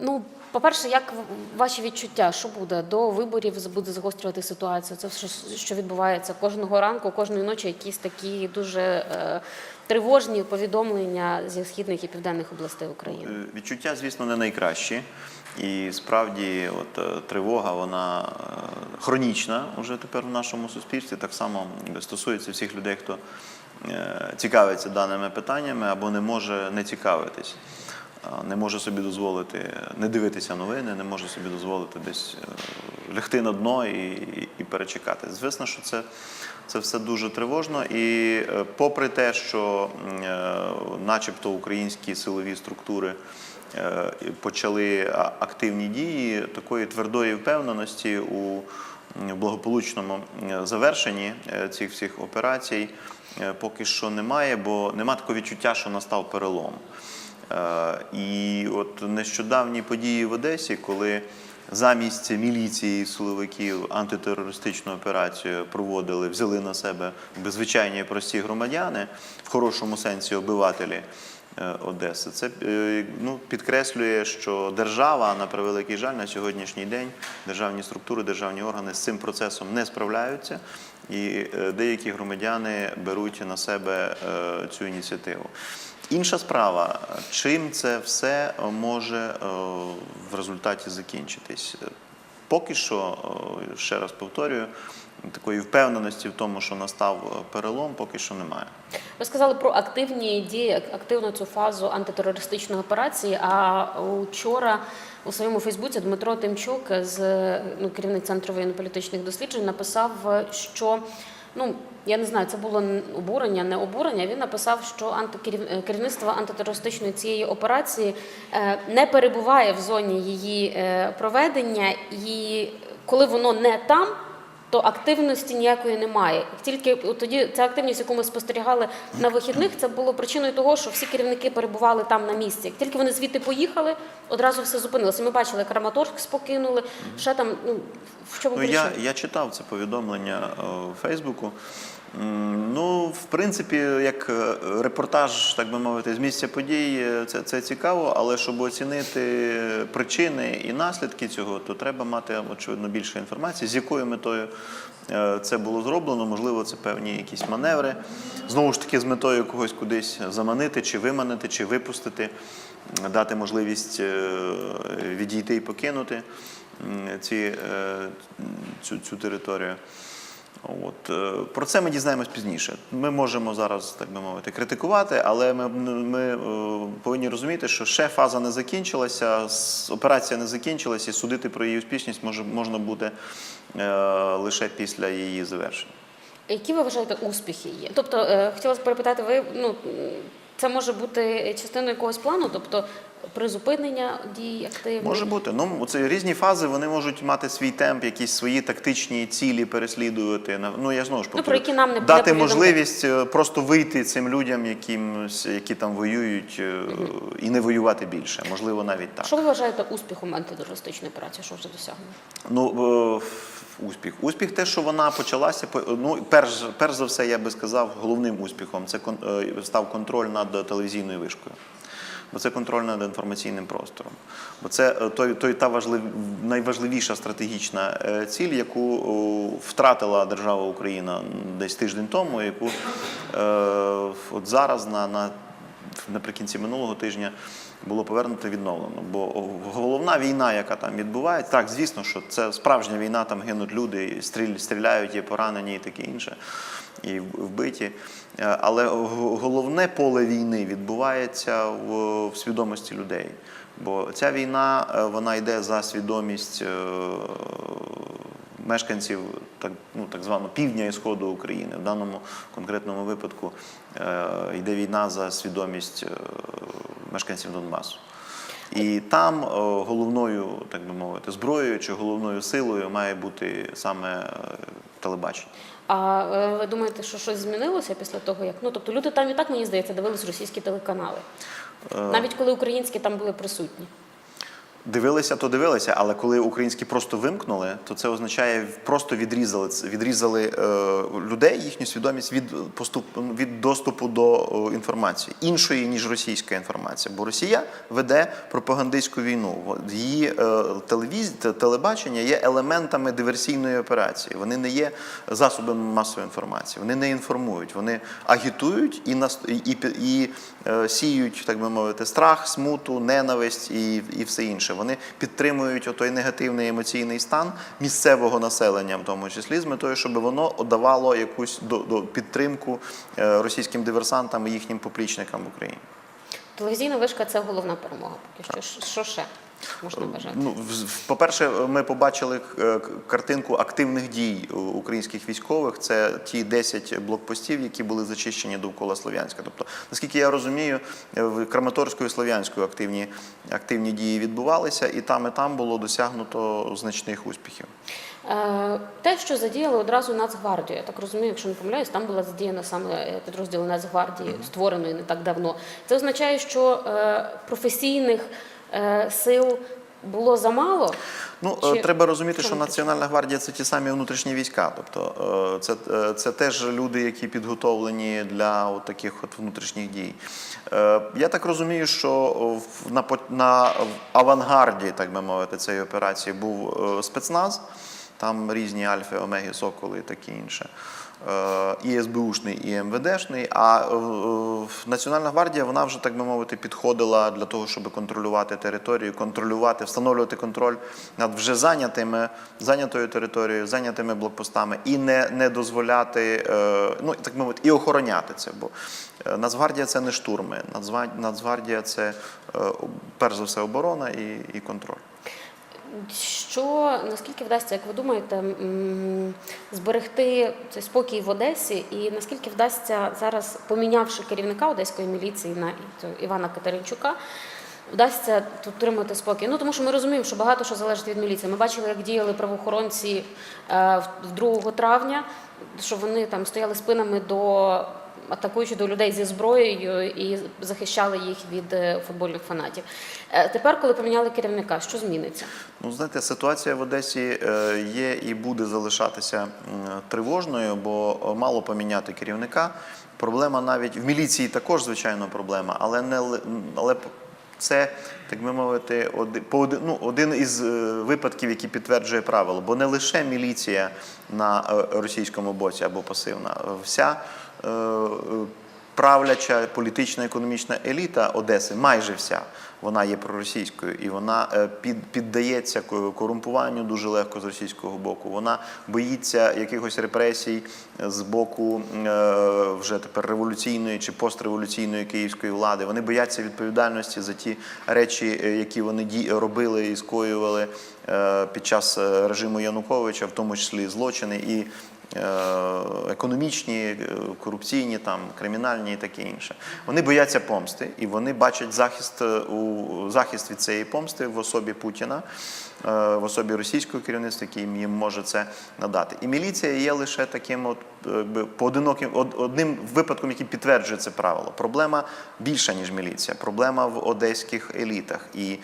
Ну, по-перше, як ваші відчуття, що буде до виборів буде загострювати ситуацію? Це все, що відбувається кожного ранку, кожної ночі, якісь такі дуже е, тривожні повідомлення зі східних і південних областей України. Е, Відчуття, звісно, не найкращі. І справді, от е, тривога, вона е, хронічна вже тепер в нашому суспільстві. Так само стосується всіх людей, хто цікавиться даними питаннями або не може не цікавитись. А, Не може собі дозволити не дивитися новини, не може собі дозволити десь е, лягти на дно і, і, перечекати. Звісно, що це, це все дуже тривожно. І е, попри те, що е, начебто українські силові структури е, почали активні дії, такої твердої впевненості у благополучному завершенні е, цих всіх операцій е, поки що немає, бо немає такого відчуття, що настав перелом. Е, І от нещодавні події в Одесі, коли замість міліції силовиків антитерористичну операцію проводили, взяли на себе звичайні прості громадяни, в хорошому сенсі обивателі е, Одеси, це е, ну, підкреслює, що держава, на превеликий жаль, на сьогоднішній день державні структури, державні органи з цим процесом не справляються, і деякі громадяни беруть на себе цю ініціативу. Інша справа, чим це все може е, в результаті закінчитись? Поки що, е, ще раз повторюю, такої впевненості в тому, що настав е, перелом, поки що немає. Ви сказали про активні дії, активну цю фазу антитерористичної операції. А вчора у своєму Фейсбуці Дмитро Тимчук з ну, керівник центру воєнно-політичних досліджень написав, що ну я не знаю, це було обурення, не обурення. Він написав, що е, керівництво антитерористичної цієї операції е, не перебуває в зоні її е, проведення, і коли воно не там то активності ніякої немає. Тільки тоді ця активність, яку ми спостерігали на вихідних, це було причиною того, що всі керівники перебували там на місці. Як тільки вони звідти поїхали, одразу все зупинилося. Ми бачили, Краматорськ спокинули. Ще там ну в чому Ну, я, я читав це повідомлення е, у Фейсбуку. Ну, в принципі, як е, репортаж, так би мовити, з місця подій, е, це, це цікаво, але щоб оцінити причини і наслідки цього, то треба мати, очевидно, більше інформації, з якою метою е, це було зроблено. Можливо, це певні якісь маневри. Знову ж таки, з метою когось кудись заманити, чи виманити, чи випустити, дати можливість відійти і покинути ці, цю, цю територію. От. е, Про це ми дізнаємось пізніше. Ми можемо зараз, так би мовити, критикувати, але ми, ми е, повинні розуміти, що ще фаза не закінчилася, операція не закінчилася, і судити про її успішність може, можна буде е, лише після її завершення. Які ви вважаєте успіхи є? Тобто, е, хотіла б перепитати, ви ну це може бути частиною якогось плану, тобто призупинення дій активних? Може бути. Ну, це різні фази, вони можуть мати свій темп, якісь свої тактичні цілі переслідувати. Ну, я знову ж Ну, про які нам не- дати можливість е, просто вийти цим людям, яким, які там воюють, е, і не воювати більше. Можливо, навіть так. Що ви вважаєте успіхом антитерористичної операції? Що вже досягнено? Ну, е, успіх. Успіх те, що вона почалася. по- Ну, перш, перш за все, я би сказав, головним успіхом це е, став контроль над телевізійною вишкою. Бо це контроль над інформаційним простором. Бо це е, той, той та важлив, найважливіша стратегічна е, ціль, яку втратила держава Україна десь тиждень тому, яку е, от зараз на, на наприкінці минулого тижня було повернуто відновлено. Бо головна війна, яка там відбувається, так, звісно, що це справжня війна, там гинуть люди, стріль, стріляють, є поранені і таке інше, і вбиті. Е, Але головне поле війни відбувається в, в свідомості людей. Бо ця війна е, вона йде за свідомість е, мешканців так, ну, так званого півдня і сходу України. В даному конкретному випадку е, йде війна за свідомість е, мешканців Донбасу. І там е, головною, так би мовити, зброєю чи головною силою має бути саме телебачення. А ви думаєте, що щось змінилося після того, як ну тобто люди там і так мені здається дивились російські телеканали, навіть коли українські там були присутні. Дивилися, то дивилися, але коли українські просто вимкнули, то це означає просто відрізали відрізали е, людей, їхню свідомість від поступ від доступу до е, інформації іншої ніж російська інформація. Бо Росія веде пропагандистську війну. Її е, телевіз... телебачення є елементами диверсійної операції. Вони не є засобами масової інформації. Вони не інформують, вони агітують і нас і, і, і е, сіють, так би мовити, страх, смуту, ненависть і, і все інше. Вони підтримують той негативний емоційний стан місцевого населення, в тому числі з метою, щоб воно давало якусь підтримку е, російським диверсантам і їхнім поплічникам в Україні. Телевізійна вишка це головна перемога. Поки що що ще можна бажати? Ну, по-перше, ми побачили е, картинку активних дій українських військових. Це ті 10 блокпостів, які були зачищені довкола Слов'янська. Тобто, наскільки я розумію, е, в Краматорську і Слов'янську активні, активні дії відбувалися, і там, і там було досягнуто значних успіхів. Е, Те, що задіяли одразу Нацгвардію, я так розумію, якщо не помиляюсь, там була задіяна саме е, підрозділ Нацгвардії, створеної не так давно. Це означає, що е, професійних е, сил було замало. Ну, Чи- е, треба розуміти, що Національна гвардія це ті самі внутрішні війська. Тобто е, це, е, це теж люди, які підготовлені для от таких от внутрішніх дій. Е, Я так розумію, що на, на авангарді, так би мовити, цієї операції був е, спецназ. Там різні альфи, омеги, соколи і таке інше. І СБУшний, і МВДшний. А е, Національна гвардія, вона вже, так би мовити, підходила для того, щоб контролювати територію, контролювати, встановлювати контроль над вже зайнятими, зайнятою територією, зайнятими блокпостами і не, не дозволяти, е, ну так би мовити, і охороняти це. Бо е, Нацгвардія це не штурми. Нацгва- Нацгвардія це перш за все оборона і, і контроль. Що наскільки вдасться, як ви думаєте, зберегти цей спокій в Одесі, і наскільки вдасться зараз, помінявши керівника одеської міліції на Івана Катеринчука, вдасться тут тримати спокій? Ну тому що ми розуміємо, що багато що залежить від міліції. Ми бачили, як діяли правоохоронці е, в- в 2 травня, що вони там стояли спинами до. Атакуючи до людей зі зброєю і захищали їх від е, футбольних фанатів. Е, Тепер, коли поміняли керівника, що зміниться? Ну, знаєте, ситуація в Одесі е, є і буде залишатися тривожною, бо мало поміняти керівника. Проблема навіть в міліції також, звичайно, проблема, але не але це, так би мовити, один, ну, один із випадків, який підтверджує правило. Бо не лише міліція на російському боці або пасивна, вся правляча політична економічна еліта Одеси, майже вся, вона є проросійською і вона е, піддається корумпуванню дуже легко з російського боку. Вона боїться якихось репресій з боку е, вже тепер революційної чи постреволюційної київської влади. Вони бояться відповідальності за ті речі, е, які вони робили і скоювали е, під час е, режиму Януковича, в тому числі злочини і е, економічні, е, корупційні, там, кримінальні і таке інше. Вони бояться помсти і вони бачать захист, е, у, захист від цієї помсти в особі Путіна, е, в особі російського керівництва, який їм може це надати. І міліція є лише таким от, е, поодиноким, одним випадком, який підтверджує це правило. Проблема більша, ніж міліція, проблема в одеських елітах. І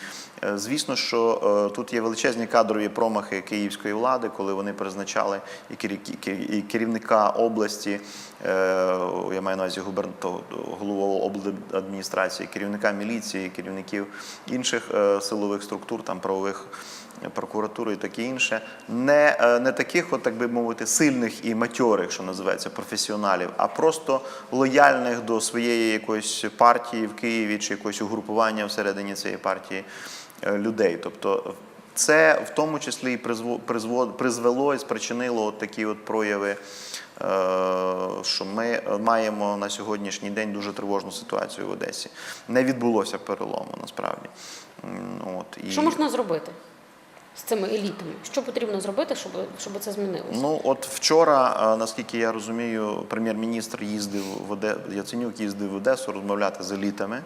е, звісно, що е, тут є величезні кадрові промахи київської влади, коли вони призначали і керів- і керівника області, е, я маю на увазі голову обладміністрації, керівника міліції, керівників інших е, силових структур, там правових е, прокуратури і таке інше, не, е, не таких, от, так би мовити, сильних і матьорих, що називається, професіоналів, а просто лояльних до своєї якоїсь партії в Києві чи якогось угрупування всередині цієї партії е, людей. Тобто це в тому числі і призвело і спричинило от такі от прояви, е, що ми маємо на сьогоднішній день дуже тривожну ситуацію в Одесі. Не відбулося перелому насправді. От, і... Що можна зробити з цими елітами? Що потрібно зробити, щоб, щоб це змінилося? Ну от вчора, е, наскільки я розумію, прем'єр-міністр їздив в Оде... Яценюк їздив в Одесу розмовляти з елітами.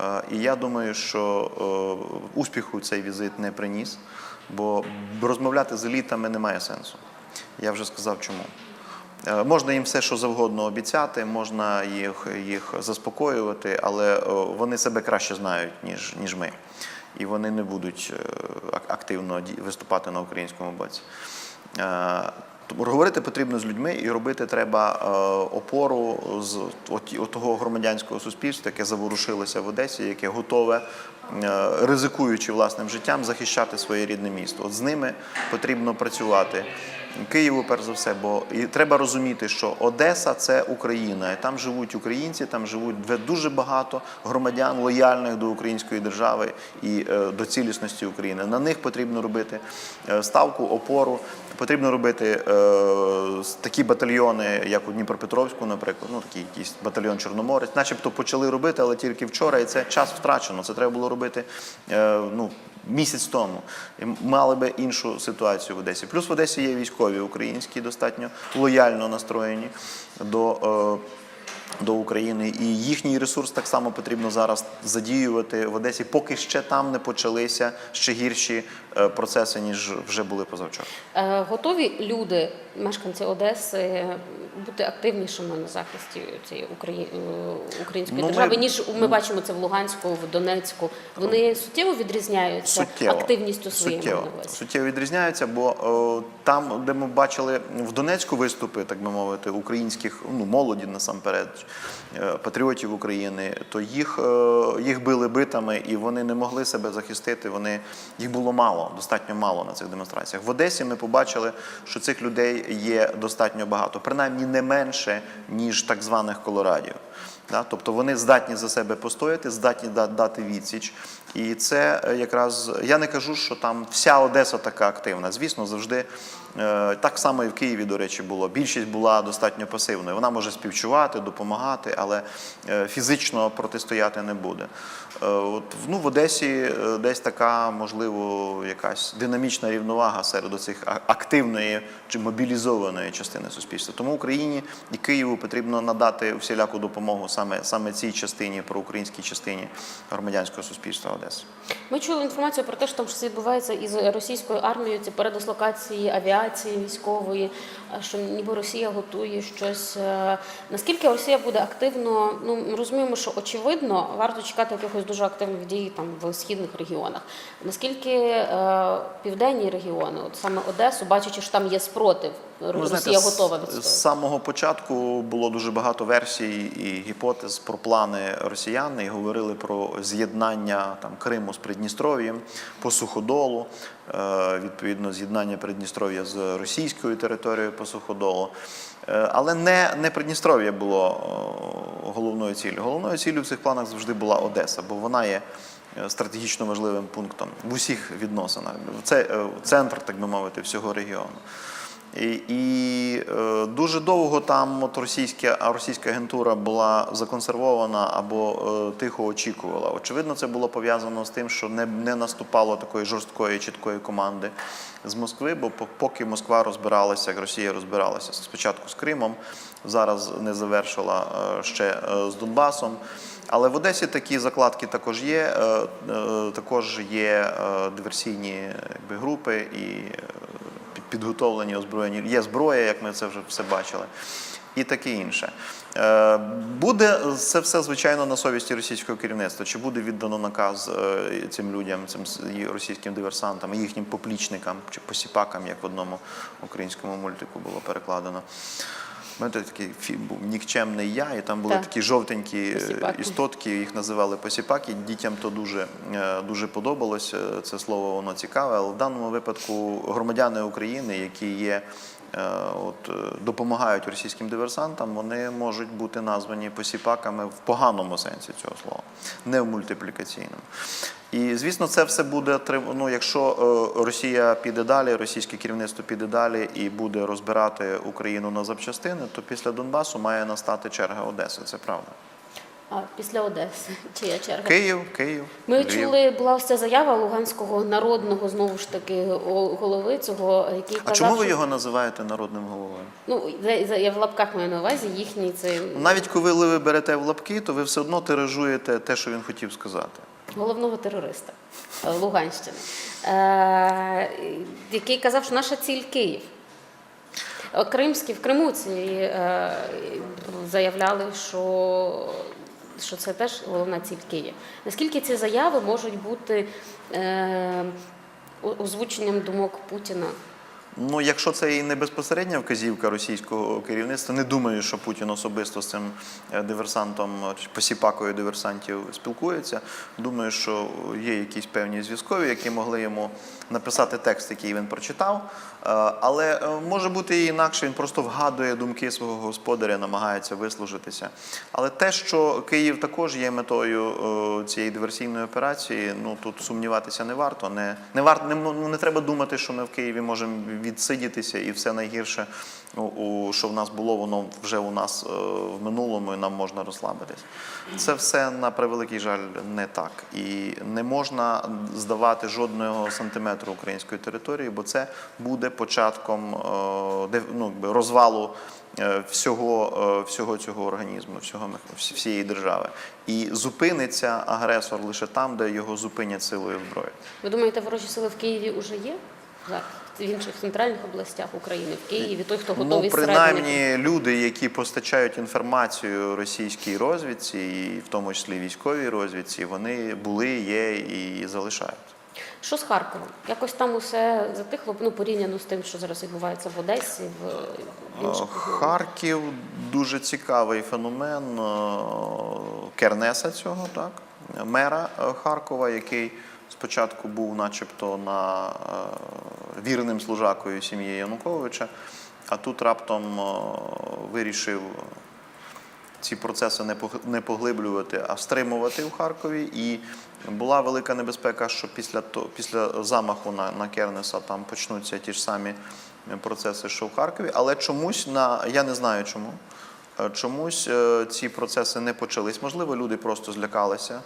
Е, І я думаю, що е, успіху цей візит не приніс, бо розмовляти з елітами немає сенсу. Я вже сказав чому. Можна їм все, що завгодно обіцяти, можна їх, їх заспокоювати, але вони себе краще знають, ніж, ніж ми. І вони не будуть е, ак- активно виступати на українському боці. Е, Говорити потрібно з людьми і робити треба е, опору з того громадянського суспільства, яке заворушилося в Одесі, яке готове, ризикуючи власним життям, захищати своє рідне місто. От з ними потрібно працювати. Києву, перш за все, бо і треба розуміти, що Одеса це Україна, і там живуть українці, там живуть дуже багато громадян лояльних до української держави і е, до цілісності України. На них потрібно робити е, ставку, опору. Потрібно робити е, такі батальйони, як у Дніпропетровську, наприклад, ну такий якийсь батальйон Чорноморець, начебто почали робити, але тільки вчора, і це час втрачено. Це треба було робити е, ну, місяць тому. Мали би іншу ситуацію в Одесі. Плюс в Одесі є військові українські, достатньо лояльно настроєні до. До України і їхній ресурс так само потрібно зараз задіювати в Одесі, поки ще там не почалися ще гірші е, процеси, ніж вже були позавчора. Е, Готові люди, мешканці Одеси, бути активнішими на захисті цієї Украї... е, української Ну, ми- держави, ніж ми бачимо це в Луганську, в Донецьку. Вони суттєво відрізняються Суттєво. активністю своєю суттєво, суттєво відрізняються, бо о, там, де ми бачили в Донецьку виступи, так би мовити, українських ну молоді насамперед е, патріотів України, то їх, е, їх били битами і вони не могли себе захистити. Вони їх було мало, достатньо мало на цих демонстраціях. В Одесі ми побачили, що цих людей є достатньо багато, принаймні не менше ніж так званих колорадів. Да? Тобто вони здатні за себе постояти, здатні дати відсіч. І це е, якраз я не кажу, що там вся Одеса така активна. Звісно, завжди е, так само і в Києві, до речі, було. Більшість була достатньо пасивною. Вона може співчувати, допомагати, але е, фізично протистояти не буде. От, ну, в Одесі десь така, можливо, якась динамічна рівновага серед цих активної чи мобілізованої частини суспільства. Тому Україні і Києву потрібно надати всіляку допомогу саме, саме цій частині, проукраїнській частині громадянського суспільства Одеси. Ми чули інформацію про те, що там щось відбувається із російською армією, ці передислокації авіації військової, що ніби Росія готує щось. Е, Наскільки Росія буде активно? Ну ми розуміємо, що очевидно варто чекати якихось дуже активних дій там в східних регіонах. Наскільки е, південні регіони, от саме Одесу, бачачи, що там є спротив, Ну, Росія знаєте, готова з самого початку було дуже багато версій і гіпотез про плани росіян і говорили про з'єднання там Криму з Придністров'ям по суходолу, е, відповідно, з'єднання Придністров'я з російською територією по суходолу. Е, Але не, не Придністров'я було е, головною ціллю. Головною ціллю в цих планах завжди була Одеса, бо вона є е, стратегічно важливим пунктом в усіх відносинах. Це центр, так би мовити, всього регіону. І, е, дуже довго там от російська, російська агентура була законсервована або е, тихо очікувала. Очевидно, це було пов'язано з тим, що не, наступало такої жорсткої, чіткої команди з Москви, бо поки Москва розбиралася, як Росія розбиралася спочатку з Кримом, зараз не завершила е, ще з Донбасом. Але в Одесі такі закладки також є. Також є диверсійні групи і підготовлені, озброєні. Є зброя, як ми це вже все бачили, і таке інше. Е, Буде це все, звичайно, на совісті російського керівництва. Чи буде віддано наказ е, цим людям, цим російським диверсантам, їхнім поплічникам чи посіпакам, як в одному українському мультику було перекладено. Мене такий фільм був Нікчемний я, і там були Так. такі жовтенькі е, Посіпаки. істотки, їх називали посіпаки. Дітям то дуже, е, дуже подобалось. е, Це слово воно цікаве. Але в даному випадку громадяни України, які є. Е, От е, допомагають російським диверсантам, вони можуть бути названі посіпаками в поганому сенсі цього слова, не в мультиплікаційному. І звісно, це все буде ну, якщо е, Росія піде далі, російське керівництво піде далі і буде розбирати Україну на запчастини, то після Донбасу має настати черга Одеси. Це правда. А після Одеси чия черга? Київ, Київ. Ми Львів. чули, була ось ця заява Луганського народного знову ж таки голови цього, який А казав, чому ви його називаєте народним головою? Ну я в лапках маю на увазі їхній цей Навіть коли ви берете в лапки, то ви все одно тиражуєте те, що він хотів сказати. головного терориста е, Луганщини, е, який казав, що наша ціль Київ. Е, Кримські в Криму ці заявляли, що що це теж головна ціль Києва. Наскільки ці заяви можуть бути е, озвученням думок Путіна? Ну, якщо це і не безпосередня вказівка російського керівництва, не думаю, що Путін особисто з цим е, диверсантом е, посіпакою диверсантів спілкується. Думаю, що є якісь певні зв'язкові, які могли йому написати текст, який він прочитав. Е, Але може бути і інакше, він просто вгадує думки свого господаря, намагається вислужитися. Але те, що Київ також є метою цієї диверсійної операції, ну тут сумніватися не варто. Не, не варто не, не треба думати, що ми в Києві можемо відсидітися і все найгірше, у, у, що в нас було, воно вже у нас е, в минулому, і нам можна розслабитись. Це все на превеликий жаль не так. І не можна здавати жодного сантиметру української території, бо це буде початком е, ну, розвалу е, всього, всього цього організму, всього всієї держави. І зупиниться агресор лише там, де його зупинять силою зброї. Ви думаєте, ворожі сили в Києві вже є? В інших центральних областях України, в Києві, той, хто готовий Ну, принаймні, люди, які постачають інформацію російській розвідці, і в тому числі військовій розвідці, вони були, є і залишаються. Що з Харковом? Якось там усе затихло, ну порівняно з тим, що зараз відбувається в Одесі, в, в інших. Харків дуже цікавий феномен е, Кернеса цього, так, мера е, Харкова, який спочатку був начебто на е, вірним служакою сім'ї Януковича, а тут раптом е, вирішив ці процеси не пог- поглиблювати, а стримувати в Харкові. І була велика небезпека, що після після замаху на, на Кернеса там почнуться ті ж самі процеси, що в Харкові. Але чомусь на я не знаю чому. е, Чомусь ці процеси не почались. Можливо, люди просто злякалися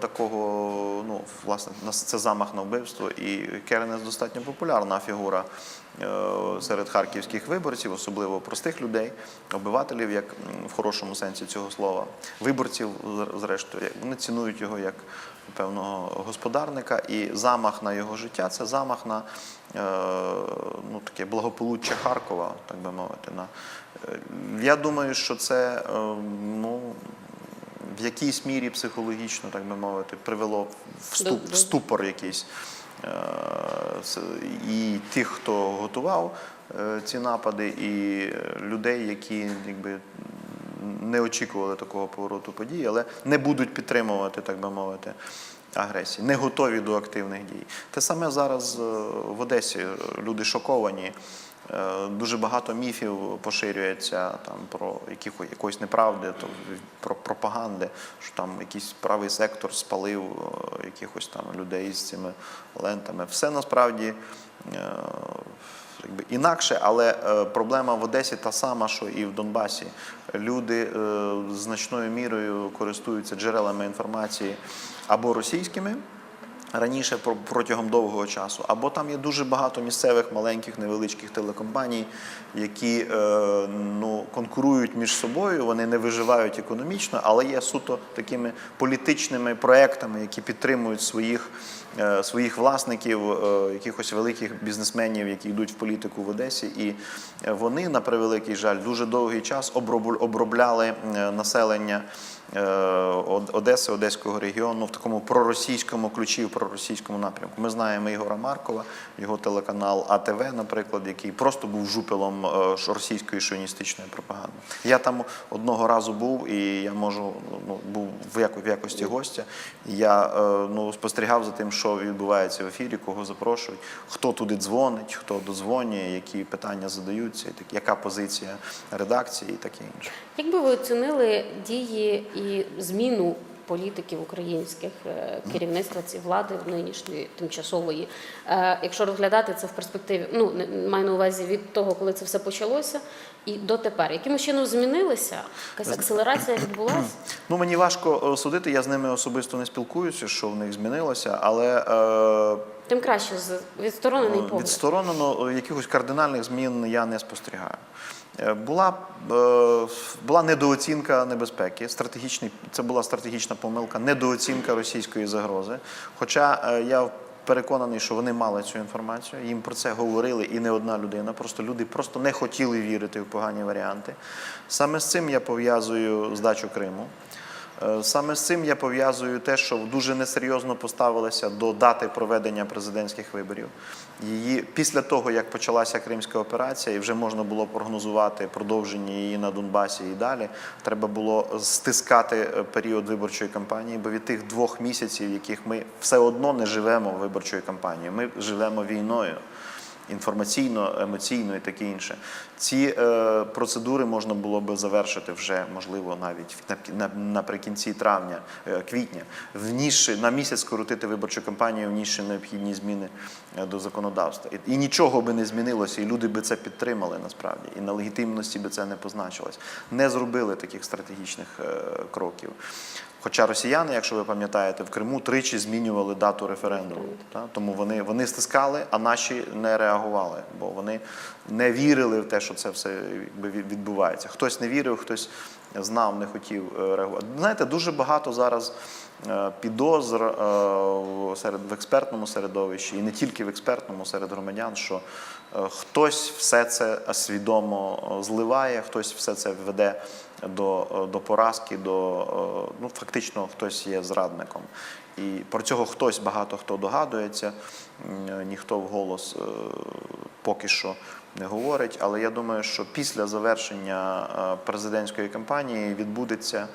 такого. Ну, власне, це замах на вбивство, і Кернес достатньо популярна фігура е, серед харківських виборців, особливо простих людей, обивателів, як в хорошому сенсі цього слова, виборців, зрештою, вони цінують його як певного господарника, і замах на його життя це замах на е, ну, таке благополуччя Харкова, так би мовити. Е, я думаю, що це е, ну, в якійсь мірі психологічно, так би мовити, привело в ступ, в ступор якийсь. Е, І тих, хто готував е, ці напади, і е, людей, які якби не очікували такого повороту подій, але не будуть підтримувати, так би мовити, агресії, не готові до активних дій. Те саме зараз в Одесі люди шоковані. Е, Дуже багато міфів поширюється там про якихось якоїсь неправди, то про пропаганди, що там якийсь правий сектор спалив е, якихось там людей з цими лентами. Все насправді е, якби інакше, але проблема в Одесі та сама, що і в Донбасі. Люди значною мірою користуються джерелами інформації або російськими. Раніше протягом довгого часу, або там є дуже багато місцевих маленьких невеличких телекомпаній, які е, ну, конкурують між собою, вони не виживають економічно, але є суто такими політичними проектами, які підтримують своїх, своїх власників, е, якихось великих бізнесменів, які йдуть в політику в Одесі. І е, вони, на превеликий жаль, дуже довгий час обробляли е, населення. е, Одеси, Одеського регіону в такому проросійському ключі, в проросійському напрямку. Ми знаємо Ігора Маркова, його телеканал АТВ, наприклад, який просто був жупелом е, російської шовіністичної пропаганди. Я там одного разу був, і я можу ну, був в якості гостя. Я е, ну, спостерігав за тим, що відбувається в ефірі, кого запрошують, хто туди дзвонить, хто дозвонює, які питання задаються, яка позиція редакції і таке інше. Як би ви оцінили дії і зміну політиків українських е, керівництва цієї влади нинішньої тимчасової, Е, якщо розглядати це в перспективі, ну маю на увазі від того, коли це все почалося, і до тепер, яким чином змінилися? Якась акселерація відбулася? Ну мені важко е, судити, я з ними особисто не спілкуюся, що в них змінилося, але е, Тим краще з відсторонений погляд. відсторонено якихось кардинальних змін я не спостерігаю. Е, Була, е, була недооцінка небезпеки, стратегічний, це була стратегічна помилка, недооцінка російської загрози. Хоча е, я переконаний, що вони мали цю інформацію, їм про це говорили і не одна людина. Просто люди просто не хотіли вірити в погані варіанти. Саме з цим я пов'язую здачу Криму. Е, Саме з цим я пов'язую те, що дуже несерйозно поставилися до дати проведення президентських виборів. Її після того, як почалася Кримська операція, і вже можна було прогнозувати продовження її на Донбасі і далі. Треба було стискати е, період виборчої кампанії, бо від тих двох місяців, яких ми все одно не живемо виборчою кампанією, ми живемо війною інформаційно, емоційно і таке інше. Ці е, процедури можна було би завершити вже, можливо, навіть в- на- наприкінці травня, е, квітня, внісши на місяць скоротити виборчу кампанію, внісши необхідні зміни е, до законодавства. І, і нічого би не змінилося, і люди би це підтримали насправді, і на легітимності би це не позначилось. Не зробили таких стратегічних е, кроків. Хоча росіяни, якщо ви пам'ятаєте, в Криму тричі змінювали дату референдуму. Та? Тому вони, вони стискали, а наші не реагували, бо вони не вірили в те, що це все відбувається. Хтось не вірив, хтось знав, не хотів е, реагувати. Знаєте, дуже багато зараз е, підозр е, в- серед в експертному середовищі, і не тільки в експертному, серед громадян, що хтось все це свідомо зливає, хтось все це веде до, до поразки, до е, ну фактично хтось є зрадником. І про цього хтось багато хто догадується, ніхто вголос е, поки що не говорить. Але я думаю, що після завершення е, президентської кампанії відбудеться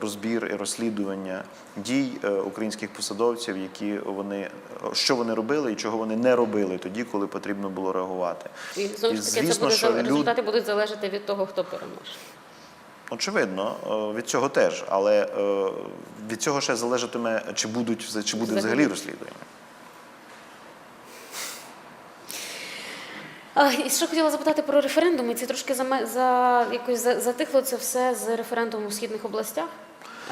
розбір і розслідування дій українських посадовців, які вони що вони робили і чого вони не робили тоді, коли потрібно було реагувати. І знову ж таки, це буде що зал- люд- результати будуть залежати від того, хто переможе. Очевидно, е, від цього теж, але е, від цього ще залежатиме, чи будуть чи буде Взагалі. розслідування. І що хотіла запитати про референдум, і це трошки за, за якось за- затихло це все з референдуму в східних областях.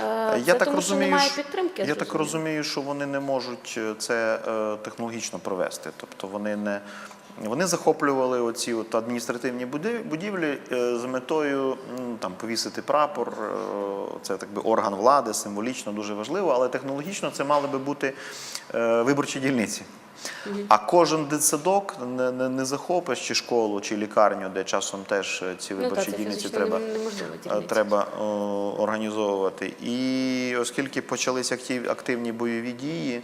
Е, я це так тому, розумію, що немає підтримки. Я так розумію, що вони не можуть це технологічно провести. Тобто вони не вони захоплювали оці от адміністративні будівлі е, з метою там повісити прапор. е, Це так би орган влади, символічно дуже важливо, але технологічно це мали би бути е, виборчі дільниці. А кожен дитсадок не, не, не захопиш чи школу, чи лікарню, де часом теж ці Ну, виборчі це дільниці треба. треба о, організовувати. І оскільки почалися актив, активні бойові дії,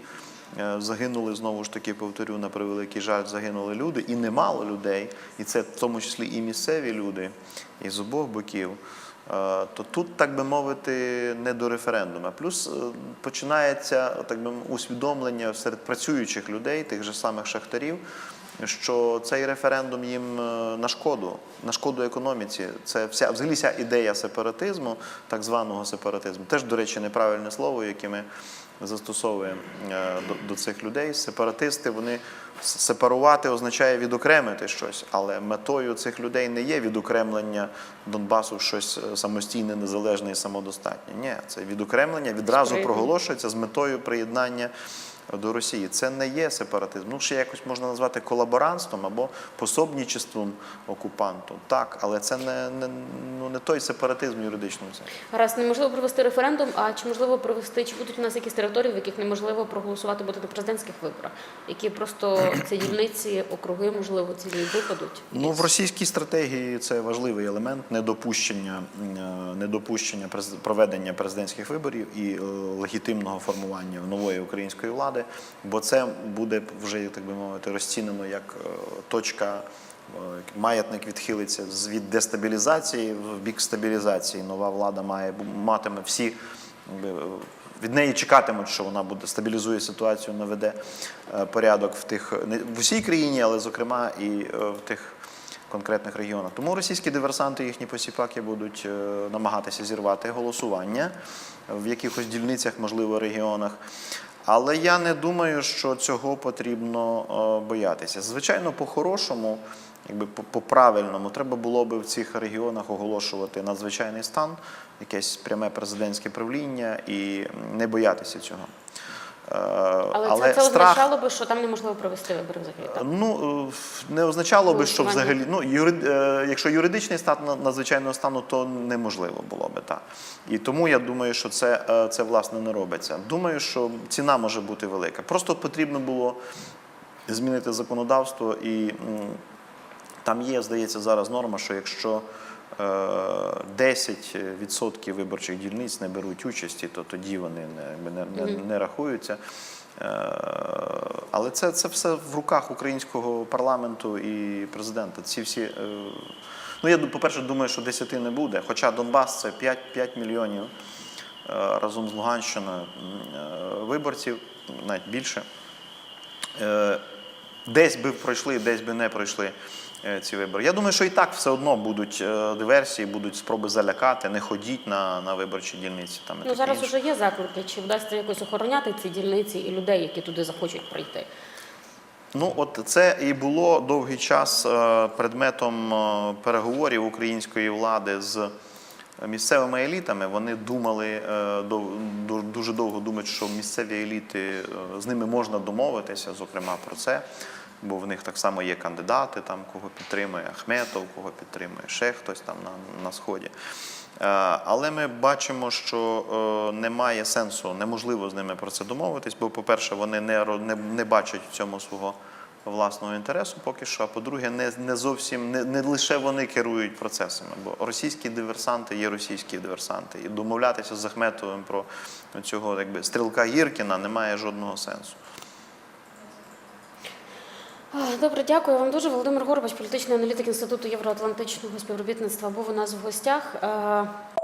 загинули знову ж таки, повторю, на превеликий жаль, загинули люди, і немало людей, і це в тому числі і місцеві люди, і з обох боків. е, То тут, так би мовити, не до референдуму. Плюс е, починається так би усвідомлення серед працюючих людей, тих же самих шахтарів, що цей референдум їм е, на шкоду, на шкоду економіці. Це вся взагалі вся ідея сепаратизму, так званого сепаратизму. Теж, до речі, неправильне слово, яке ми застосовуємо е, до, до цих людей. Сепаратисти вони сепарувати означає відокремити щось, але метою цих людей не є відокремлення Донбасу в щось е, самостійне, незалежне і самодостатнє. Ні, це відокремлення відразу проголошується з метою приєднання до Росії. Це не є сепаратизм. Ну, ще якось можна назвати колаборантством або пособничеством окупанту. Так, але це не, не, ну, не той сепаратизм юридичному сенсі. Гаразд, неможливо провести референдум, а чи можливо провести, чи будуть у нас якісь території, в яких неможливо проголосувати буде на президентських виборах, які просто ці дільниці, округи, можливо, цілі випадуть? Ну, в російській стратегії це важливий елемент недопущення, е, недопущення проведення президентських виборів і е, легітимного формування нової української влади, бо це буде вже, так би мовити, розцінено як е, точка. е, Маятник відхилиться від дестабілізації в бік стабілізації. Нова влада має матиме всі від неї чекатимуть, що вона буде стабілізує ситуацію, наведе е, порядок в тих не в усій країні, але зокрема і е, в тих конкретних регіонах. Тому російські диверсанти, їхні посіпаки будуть е, намагатися зірвати голосування в якихось дільницях, можливо, регіонах. Але я не думаю, що цього потрібно е, боятися. Звичайно, по-хорошому, якби по- по-правильному, треба було би в цих регіонах оголошувати надзвичайний стан, якесь пряме президентське правління і не боятися цього. Е, Але, це, це означало би, що там неможливо провести вибори взагалі. Так? Ну е, не означало би, що взагалі ну юрид, е, якщо юридичний стан на- надзвичайного стану, то неможливо було би так. І тому я думаю, що це, це власне не робиться. Думаю, що ціна може бути велика. Просто потрібно було змінити законодавство, і там є, здається, зараз норма, що якщо 10% виборчих дільниць не беруть участі, то тоді вони не, не, не, не рахуються. Е, Але це, це все в руках українського парламенту і президента. Ці всі. е, Ну, я по-перше, думаю, що 10 не буде. Хоча Донбас це 5, 5 мільйонів е, разом з Луганщиною е, виборців, навіть більше. Е, Десь би пройшли, десь би не пройшли е, ці вибори. Я думаю, що і так все одно будуть е, диверсії, будуть спроби залякати, не ходіть на, на виборчі дільниці. Там, і Ну зараз вже є заклики. Чи вдасться якось охороняти ці дільниці і людей, які туди захочуть прийти? Ну, от це і було довгий час е, предметом е, переговорів української влади з місцевими елітами. Вони думали е, дуже довго думають, що місцеві еліти е, з ними можна домовитися, зокрема про це. Бо в них так само є кандидати, там кого підтримує Ахметов, кого підтримує ще хтось там на, на сході. Е, Але ми бачимо, що е, немає сенсу, неможливо з ними про це домовитись, бо, по-перше, вони не, не, не бачать в цьому свого власного інтересу поки що. А по-друге, не, не зовсім не, не лише вони керують процесами, бо російські диверсанти є російські диверсанти. І домовлятися з Ахметовим про цього якби, стрілка Гіркіна немає жодного сенсу. Добре, дякую вам дуже. Володимир Горбач, політичний аналітик Інституту євроатлантичного співробітництва, був у нас в гостях. Е,